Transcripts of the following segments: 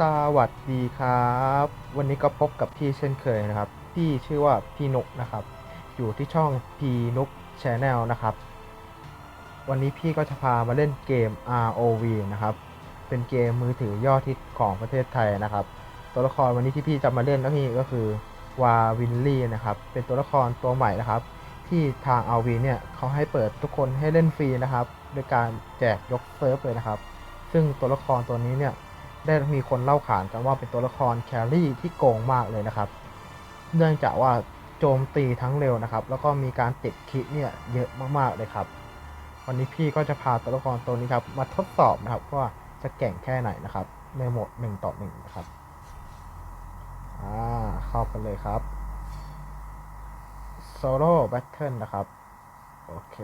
สวัสดีครับ วันนี้ก็พบกับพี่เช่นเคยนะครับ พี่ชื่อว่าพี่นุกนะครับ อยู่ที่ช่องพีนุกชาแนลนะครับ วันนี้พี่ก็จะพามาเล่นเกม ROV นะครับ เป็นเกมมือถือยอดฮิตของประเทศไทยนะครับ ตัวละครวันนี้ที่พี่จะมาเล่นนะพี่ก็คือวาวินลี่นะครับ เป็นตัวละครตัวใหม่นะครับ ที่ทาง ROV เนี่ยเขาให้เปิดทุกคนให้เล่นฟรีนะครับ โดยการแจกยกเซิร์ฟเลยนะครับ ซึ่งตัวละครตัวนี้เนี่ย ได้มีคนเล่าขานกันว่าเป็นตัวละครแครี่ที่โกงมากเลยนะครับ เนื่องจากว่าโจมตีทั้งเร็วนะครับ แล้วก็มีการติดคิดเนี่ยเยอะมากๆเลยครับ วันนี้พี่ก็จะพาตัวละครตัวนี้ครับ มาทดสอบนะครับว่าจะแก่งแค่ไหนนะครับ ในโหมดหนึ่งต่อหนึ่งนะครับอ่าเข้าไปเลยครับโซโล่แบทเทิลนะครับ โอเค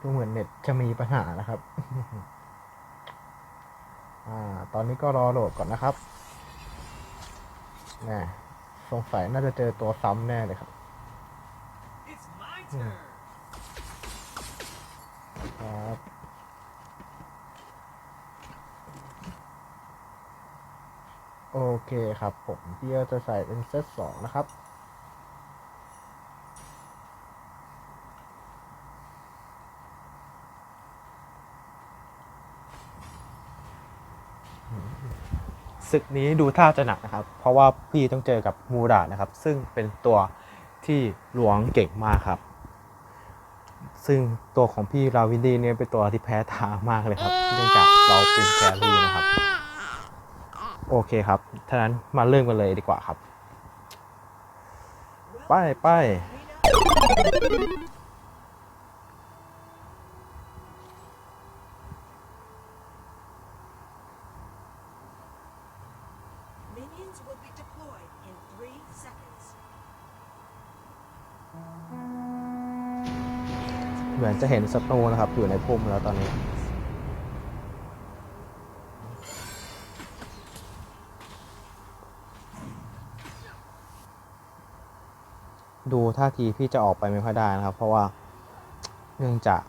ดูเหมือนเน็ตจะมีปัญหานะครับ อ่า ตอนนี้ก็รอโหลดก่อนนะครับแน่สงสัยน่าจะเจอตัวซ้ำแน่เลยครับ It's my turn. ครับโอเคครับผมพี่ก็จะใส่เป็นเซตสองนะครับ ศึกนี้ดูท่าจะหนักนะครับ เพราะว่าพี่ต้องเจอกับมูดานะครับ ซึ่งเป็นตัวที่หลวงเก่งมากครับ ซึ่งตัวของพี่ราวินดีเนี่ยเป็นตัวที่แพ้ทางมากเลยครับเนื่องจากเราเป็นแครี่นะครับ โอเคครับท่านั้นมาเริ่มกันเลยดีกว่าครับ ไปไป Mines will be deployed in three seconds. เหมือนจะเห็นศัตรูนะครับ อยู่ในพุ่มแล้วตอนนี้ ดูท่าทีพี่จะออกไปไม่ค่อยได้นะครับ เพราะว่าเนื่องจาก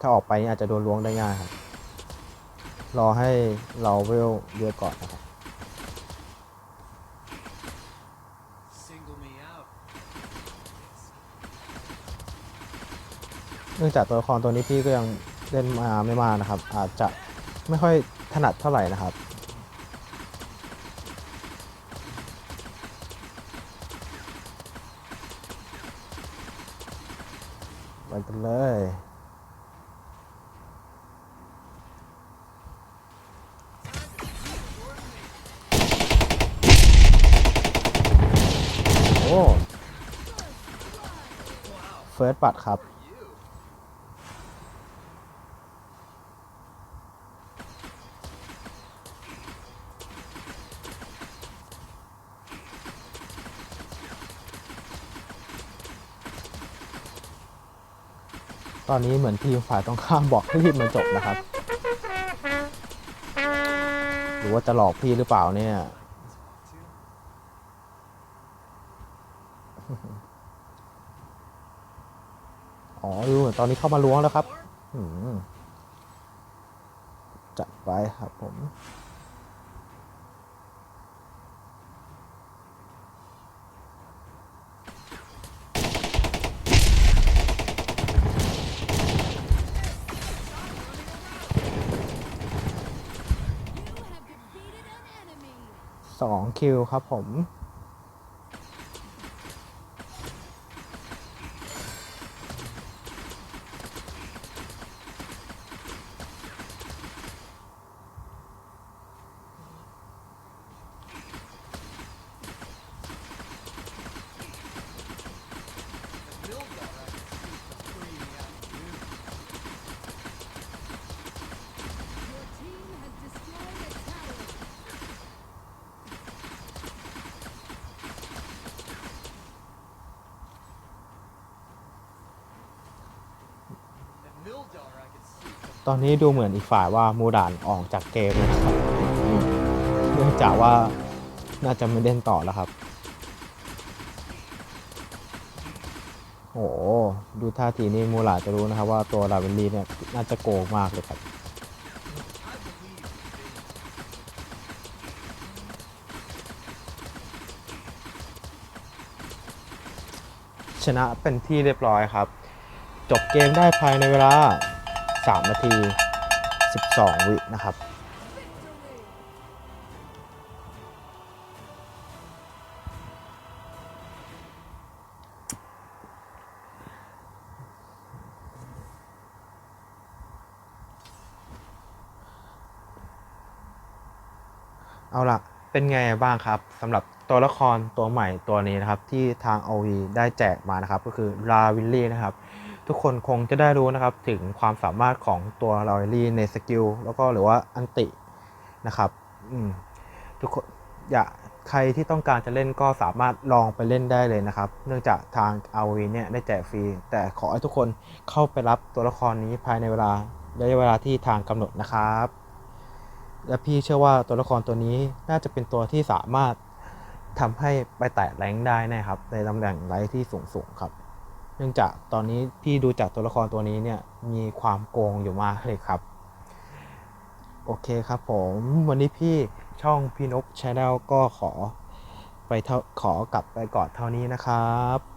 ถ้าออกไปนี่อาจจะโดนล้วงได้ง่ายครับ รอให้เราเวลเยอะก่อนนะครับ เนื่องจากตัวละครตัวนี้พี่ก็ยังเล่นมาไม่มากนะครับ อาจจะไม่ค่อยถนัดเท่าไหร่นะครับไปกันเลยโอ้เฟิร์สบัตครับ ตอนนี้เหมือนทีมฝ่ายตรงข้ามบอกให้รีบมาจบนะครับ หรือว่าจะหลอกพี่หรือเปล่าเนี่ยอ๋อดูเหมือนตอนนี้เข้ามาล้วงแล้วครับจัดไปครับผม สองคิวครับผม ตอนนี้ดูเหมือนอีกฝ่ายว่ามูดานออกจากเกมนะครับเนื่องจากว่าน่าจะไม่เล่นต่อแล้วครับ โอ้ดูท่าทีนี้มูลาจะรู้นะครับว่าตัวลาเวนลีเนี่ยน่าจะโกงมากเลยครับชนะเป็นที่เรียบร้อยครับ จบเกมได้ภายในเวลา 3 นาที 12 วินะครับเอาละเป็นไงบ้างครับสำหรับตัวละครตัวใหม่ตัวนี้นะครับที่ทาง OV ได้แจกมานะครับ ก็คือลาวิลลี่นะครับ ทุกคนคงจะได้รู้นะครับถึงความสามารถของตัวลาวิลลี่ในสกิลแล้วก็หรือว่าอันตินะครับอืมทุกคนอย่าใครที่ต้องการจะเล่นก็สามารถลองไปเล่นได้เลยนะครับ เนื่องจากทาง RV เนี่ยได้แจกฟรี แต่ขอให้ทุกคนเข้าไปรับตัวละครนี้ภายในเวลาระยะเวลาที่ทางกำหนดนะครับ และพี่เชื่อว่าตัวละครตัวนี้น่าจะเป็นตัวที่สามารถทำให้ไปแตะแรงได้แนะครับ ในตำแหน่งไลท์ที่สูงๆครับ เนื่องจากตอนนี้พี่ดูจากตัวละครตัวนี้เนี่ยมีความโกงอยู่มากเลยครับ โอเคครับผมวันนี้พี่ช่องพี่นกชาแนลก็ขอไปเท่าขอกลับไปก่อนเท่านี้นะครับ